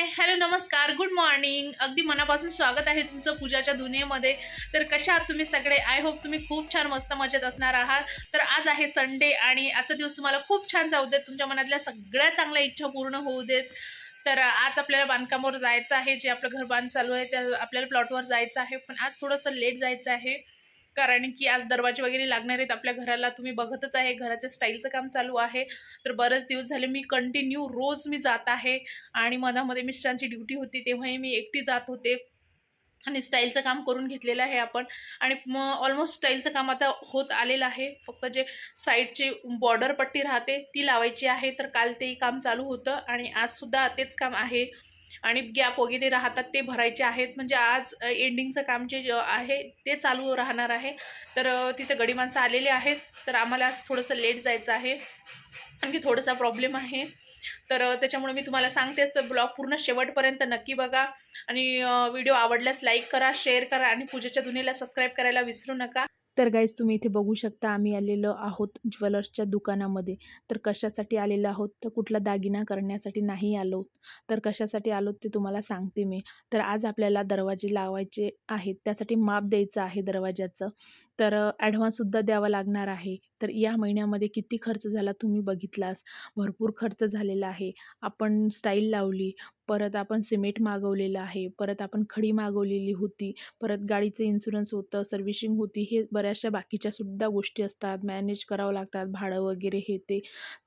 हाय hello नमस्कार. Good morning अगदी मनापासून स्वागत आहे तुमचं पूजाच्या दुनियेमध्ये. तर कशा आहात तुम्ही सगळे? आय होप तुम्ही खूप छान मस्त मजेत असणार आहात. तर आज आहे संडे आणि आजचा दिवस तुम्हाला खूप छान जाऊ देत. तुमच्या मनातल्या सगळ्या चांगल्या इच्छा पूर्ण होऊ देत. तर आज आपल्याला बांधकामावर जायचं आहे. जे आपलं घर बांध चालू आहे त्या आपल्याला प्लॉटवर जायचं आहे. पण आज थोडंसं लेट जायचं आहे. कारण की आज दरवाजे वगैरे लागणार आहेत. आपल्या घराला तुम्ही बघतच आहे. घराच्या स्टाईलचं काम चालू आहे. तर बरेच दिवस झाले मी कंटिन्यू रोज मी जात आहे. आणि मधामध्ये मिस्टरांची ड्युटी होती. तेव्हाही मी एकटी जात होते. आणि स्टाईलचं काम करून घेतलेलं आहे आपण. आणि मग ऑलमोस्ट स्टाईलचं काम आता होत आलेलं आहे. फक्त जे साईडची बॉर्डर पट्टी राहते ती लावायची आहे. तर काल तेही काम चालू होतं. आणि आजसुद्धा तेच काम आहे. आणि गॅप वगैरे राहतात ते भरायचे आहेत. म्हणजे आज एंडिंगचं काम जे आहे ते चालू राहणार आहे. तर तिथे गडी माणसं आलेले आहेत. तर आम्हाला आज थोडंसं लेट जायचं आहे. आणखी थोडासा प्रॉब्लेम आहे. तर त्याच्यामुळे मी तुम्हाला सांगतेच तर ब्लॉग पूर्ण शेवटपर्यंत नक्की बघा. आणि व्हिडिओ आवडल्यास लाईक करा शेअर करा आणि पूजेच्या दुनियेला सबस्क्राईब करायला विसरू नका. तर गाईज तुम्ही इथे बघू शकता आम्ही आलेलो आहोत ज्वेलर्सच्या दुकानामध्ये. तर कशासाठी आलेलो आहोत? तर कुठला दागिना करण्यासाठी नाही आलो. तर कशासाठी आलो ते तुम्हाला सांगते मी. तर आज आपल्याला दरवाजे लावायचे आहेत. त्यासाठी माप द्यायचं आहे दरवाजाचं तर ॲडव्हान्ससुद्धा द्यावा लागणार आहे. तर या महिन्यामध्ये किती खर्च झाला तुम्ही बघितलास? भरपूर खर्च झालेला आहे. आपण स्टाईल लावली परत आपण सिमेंट मागवलेलं आहे परत आपण खडी मागवलेली होती परत गाडीचं इन्शुरन्स होतं सर्व्हिशिंग होती हे बऱ्याचशा बाकीच्या सुद्धा गोष्टी असतात. मॅनेज करावं लागतात भाडं वगैरे हे ते.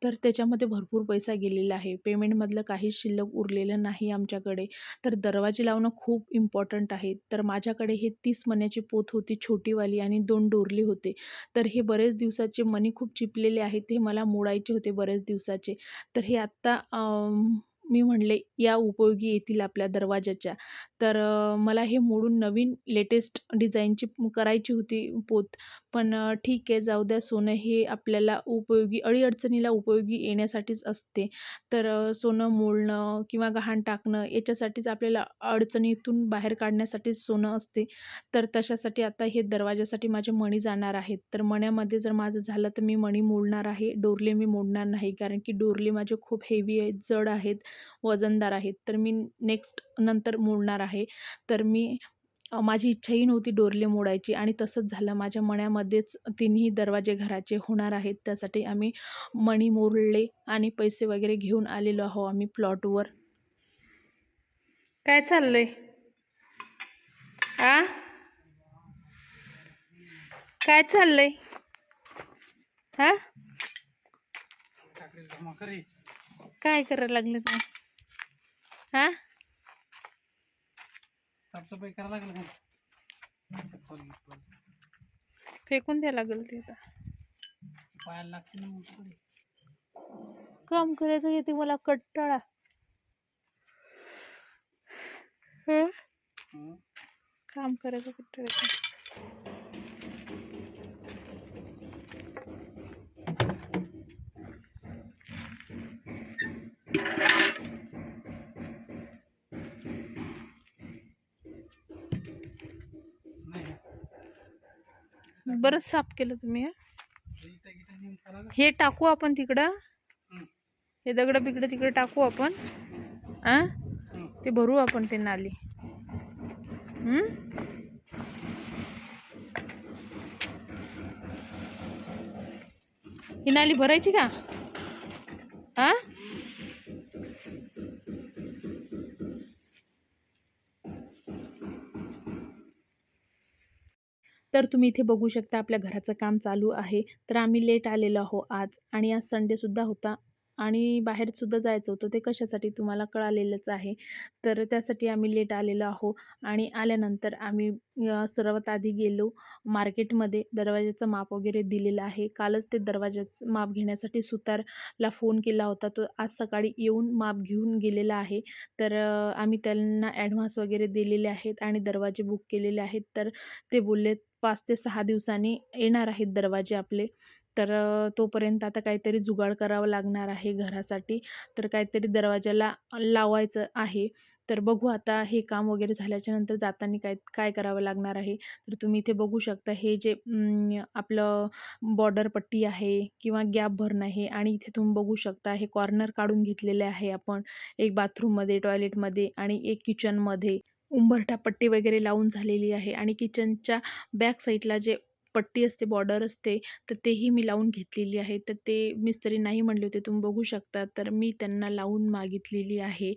तर त्याच्यामध्ये भरपूर पैसा गेलेला आहे. पेमेंटमधलं काहीच शिल्लक उरलेलं नाही आमच्याकडे. तर दरवाजे लावणं खूप इम्पॉर्टंट आहे. तर माझ्याकडे हे तीस मण्याची पोत होती छोटीवाली आणि दोन डोरले होते. तर हे बरेच दिवसाचे मनी खूप चिपलेले आहेत हे मला मोडायचे होते बरेच दिवसाचे. तर हे आत्ता मी म्हणले या उपयोगी येतील आपल्या दरवाजाच्या तर मला हे मोडून नवीन लेटेस्ट डिझाईनची करायची होती पोत. पण ठीक आहे जाऊ द्या सोनं हे आपल्याला उपयोगी अडीअडचणीला उपयोगी येण्यासाठीच असते. तर सोनं मोडणं किंवा गहाण टाकणं याच्यासाठीच आपल्याला अडचणीतून बाहेर काढण्यासाठीच सोनं असते. तर तशासाठी आता हे दरवाजासाठी माझे मणी जाणार आहेत. तर मण्यामध्ये जर माझं झालं तर मी मणी मोडणार आहे. डोरले मी मोडणार नाही. कारण की डोरले माझे खूप हेवी आहेत जड आहेत. वजनदार आहेत. तर मी नेक्स्ट नंतर मोडणार आहे. तर मी माझी इच्छाही नव्हती डोरले मोडायची आणि तसंच झालं. माझ्या मण्यामध्येच तिन्ही दरवाजे घराचे होणार आहेत. त्यासाठी आम्ही मणी मोडले आणि पैसे वगैरे घेऊन आलेलो आहो आम्ही प्लॉटवर. काय चाललंय? आ? काय चाललंय? हा काय करायला लागले तुम्ही हा? साफसफाई लागलं का? फेकून द्यायला लागेल ते आता. पायाला लागते ना मग थोडी. काम करायचं येते मला कट्टाळा. काम करायचं कट्टाळा बरंच साफ केलं तुम्ही हं? टाकू आपण तिकडं हं. दगड बिगड तिकडे टाकू आपण आ हं. ते भरू आपण ते नाली हं? ही नाली भरायची का हा तर तुम्ही इथे बघू शकता आपल्या घराचं काम चालू आहे. तर आम्ही लेट आलेलो आहो आज आणि आज संडेसुद्धा होता आणि बाहेरसुद्धा जायचं होतं. ते कशासाठी तुम्हाला कळालेलंच आहे. तर त्यासाठी आम्ही लेट आलेलो आहो आणि आल्यानंतर आम्ही सर्वात आधी गेलो मार्केटमध्ये. दरवाजाचं माप वगैरे दिलेलं आहे. कालच ते दरवाजाचं माप घेण्यासाठी सुतारला फोन केला होता. तो आज सकाळी येऊन माप घेऊन गेलेला आहे. तर आम्ही त्यांना ॲडव्हान्स वगैरे दिलेले आहेत आणि दरवाजे बुक केलेले आहेत. तर ते बोलले पाच ते सहा दिवसांनी येणार आहेत दरवाजे आपले. तर तोपर्यंत आता काहीतरी जुगाड करावं लागणार आहे घरासाठी. तर काहीतरी दरवाजाला लावायचं आहे. तर बघू आता हे काम वगैरे झाल्याच्यानंतर जाताना काय काय करावं लागणार आहे. तर तुम्ही इथे बघू शकता हे जे आपलं बॉर्डर पट्टी आहे किंवा गॅप भरणं आहे आणि इथे तुम्ही बघू शकता हे कॉर्नर काढून घेतलेले आहे आपण. एक बाथरूममध्ये टॉयलेटमध्ये आणि एक किचनमध्ये उंबरठा पट्टी वगैरे लावून झालेली आहे आणि किचनच्या बॅक साईडला जे पट्टी असते बॉर्डर असते तर तेही मी लावून घेतलेली आहे. तर ते मिस्त्री नाही म्हणले होते तुम्ही बघू शकता. तर मी त्यांना लावून मागितलेली आहे.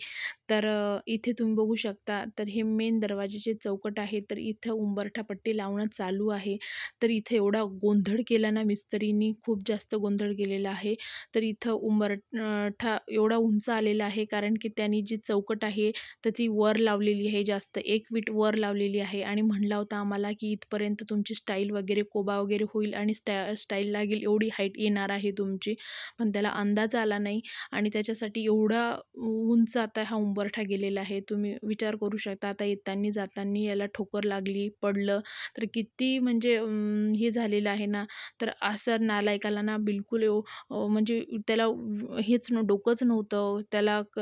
तर इथे तुम्ही बघू शकता. तर हे मेन दरवाजेचे चौकट आहे. तर इथं उंबरठा पट्टी लावणं चालू आहे. तर इथं एवढा गोंधळ केला ना मिस्त्रीनी खूप जास्त गोंधळ केलेला आहे. तर इथं उंबरठा एवढा उंच आलेला आहे कारण की त्यांनी जी चौकट आहे तर ती वर लावलेली आहे जास्त एक वीट वर लावलेली आहे. आणि म्हणला होता आम्हाला की इथपर्यंत तुमची स्टाईल वगैरे कोबा वगैरे होईल आणि स्टा स्टाईल लागेल एवढी हाईट येणार आहे तुमची. पण त्याला अंदाज आला नाही आणि त्याच्यासाठी एवढा उंच आता हा उंबरठा गेलेला आहे. तुम्ही विचार करू शकता आता येताना जाताना याला ठोकर लागली पडलं. तर किती म्हणजे हे झालेलं आहे ना तर असं नालायकाला ना बिलकुल एव म्हणजे त्याला हेच न डोकंच नव्हतं. त्याला क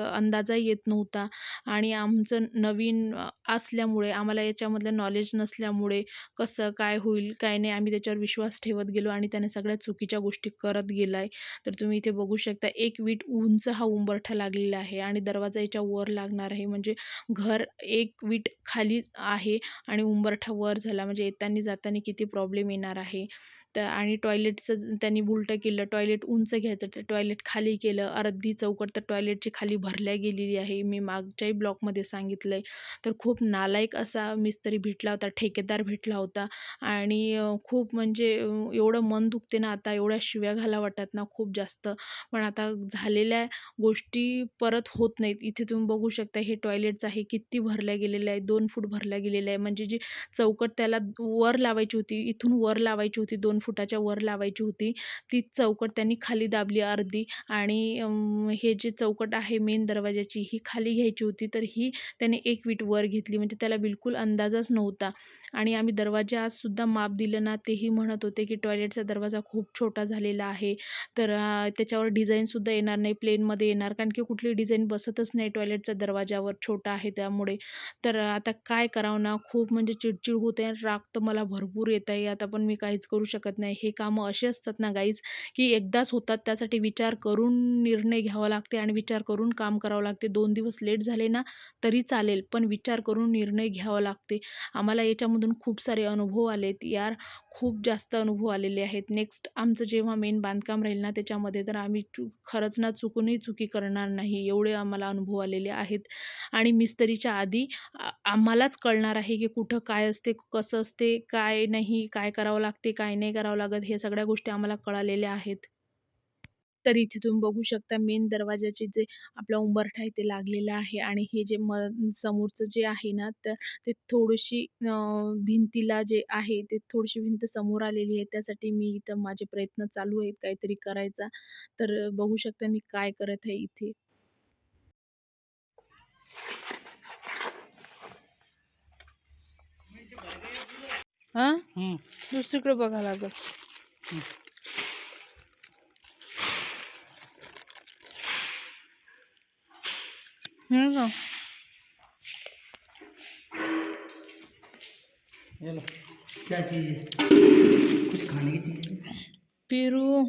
येत नव्हता. आणि आमचं नवीन असल्यामुळे आम्हाला याच्यामधलं नॉलेज नसल्यामुळे कसं काय होईल काय नाही आम्ही त्याच्यावर विश्वास ठेवत गेलो आणि त्याने सगळ्या चुकीच्या गोष्टी करत गेला आहे तर तुम्ही इथे बघू शकता एक वीट उंच हा उंबरठा लागलेला आहे आणि दरवाजा याच्या वर लागणार आहे. म्हणजे घर एक वीट खाली आहे आणि उंबरठा वर झाला. म्हणजे येताना जाताना किती प्रॉब्लेम येणार आहे? तर आणि टॉयलेटचं त्यांनी उलटं केलं. टॉयलेट उंच घ्यायचं तर टॉयलेट खाली केलं. अर्धी चौकट तर टॉयलेटची खाली भरल्या गेलेली आहे. मी मागच्याही ब्लॉकमध्ये सांगितलं आहे तर खूप नालायक असा मिस्त्री भेटला होता ठेकेदार भेटला होता. आणि खूप म्हणजे एवढं मन दुखते ना आता एवढ्या शिव्या घाला वाटतात ना खूप जास्त. पण आता झालेल्या गोष्टी परत होत नाहीत. इथे तुम्ही बघू शकता हे टॉयलेटचं आहे किती भरल्या गेलेलं आहे. दोन फूट भरल्या गेलेलं आहे. म्हणजे जी चौकट त्याला वर लावायची होती इथून वर लावायची होती दोन फुटाच्या वर लावायची होती. ती चौकट त्यांनी खाली दाबली अर्धी आणि हे जे चौकट आहे मेन दरवाजाची ही खाली घ्यायची होती. तर ही त्याने एक वीट वर घेतली. म्हणजे त्याला बिलकुल अंदाजच नव्हता. आणि आम्ही दरवाजा आजसुद्धा माप दिलं ना तेही म्हणत होते की टॉयलेटचा दरवाजा खूप छोटा झालेला आहे. तर त्याच्यावर डिझाईनसुद्धा येणार नाही प्लेनमध्ये येणार. कारण की कुठली डिझाईन बसतच नाही टॉयलेटचा दरवाजावर छोटा आहे त्यामुळे. तर आता काय करावं ना खूप म्हणजे चिडचिड होते राग तर मला भरपूर येत आहे. आता पण मी काहीच करू शकत नाही. हे कामं असे असतात ना गाईज की एकदाच होतात त्यासाठी विचार करून निर्णय घ्यावा लागते आणि विचार करून काम करावं लागते. दोन दिवस लेट झाले ना तरी चालेल पण विचार करून निर्णय घ्यावा लागते. आम्हाला याच्यामधून खूप सारे अनुभव आलेत यार. खूप जास्त अनुभव आलेले आहेत. नेक्स्ट आमचं जेव्हा मेन बांधकाम राहील ना त्याच्यामध्ये तर आम्ही चू खरंच ना चुकूनही चुकी करणार नाही. एवढे आम्हाला अनुभव आलेले आहेत. आणि मिस्त्रीच्या आधी आम्हालाच कळणार आहे की कुठं काय असते कसं असते काय नाही काय करावं लागते काय नाही करावं लागत हे सगळ्या गोष्टी आम्हाला कळालेल्या आहेत. तर इथे तुम्ही बघू शकता मेन दरवाजाचे जे आपला उंबरठा आहे ते लागलेलं आहे. आणि हे जे म समोरचं जे आहे ना तर ते थोडीशी भिंतीला जे आहे ते थोडीशी भिंत समोर आलेली आहे. त्यासाठी मी इथं माझे प्रयत्न चालू आहेत काहीतरी करायचा. तर बघू शकता मी काय करत आहे इथे. हां? दुसरीकडे बघा लागल. हम्म का ये लो क्या चीज़ है कुछ खाने की चीज़ है पेरू.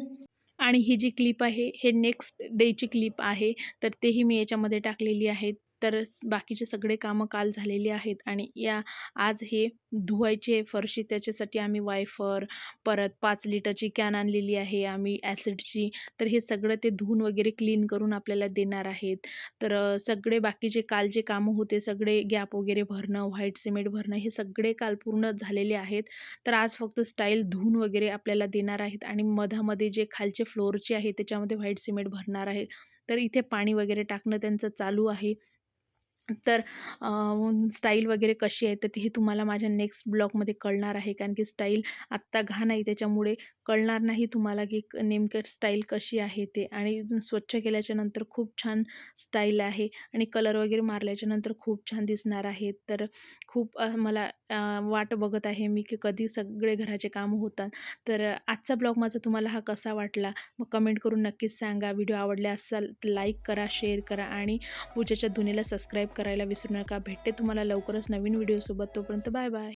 आणि ही जी क्लिप आहे हे नेक्स्ट डेची क्लिप आहे तर तेही मी याच्यामध्ये टाकलेली आहे तर बाकीचे सगळे कामं काल झालेली आहेत आणि या आज हे धुवायची आहे फरशी त्याच्यासाठी आम्ही वायफर परत पाच लिटरची कॅन आणलेली आहे आम्ही ॲसिडची तर हे सगळं ते धुवून वगैरे क्लीन करून आपल्याला देणार आहेत. तर सगळे बाकीचे काल जे कामं होते सगळे गॅप वगैरे भरणं व्हाईट सिमेंट भरणं हे सगळे काल पूर्ण झालेले आहेत. तर आज फक्त स्टाईल धुवून वगैरे आपल्याला देणार आहेत आणि मधामध्ये जे खालचे फ्लोअरचे आहे त्याच्यामध्ये व्हाईट सिमेंट भरणार आहे तर इथे पाणी वगैरे टाकणं त्यांचं चालू आहे. तर स्टाईल वगैरे कशी आहे? तर ती तुम्हाला माझ्या नेक्स्ट ब्लॉगमध्ये कळणार आहे. कारण की स्टाईल आत्ता घाण आहे. त्याच्यामुळे कळणार नाही तुम्हाला की नेमकं स्टाईल कशी आहे ते. आणि स्वच्छ केल्याच्यानंतर खूप छान स्टाईल आहे. आणि कलर वगैरे मारल्याच्या नंतर खूप छान दिसणार आहे. तर खूप मला वाट बघत आहे मी की कधी सगळे घराचे काम होतात. तर आजचा ब्लॉग माझा तुम्हाला हा कसा वाटला? मग कमेंट करून नक्कीच सांगा. व्हिडिओ आवडले असाल तर लाईक करा शेअर करा आणि पूजेच्या दुनीला सबस्क्राईब करायला विसरू नका. भेटते तुम्हाला लवकरच नवीन व्हिडिओसोबत तोपर्यंत बाय बाय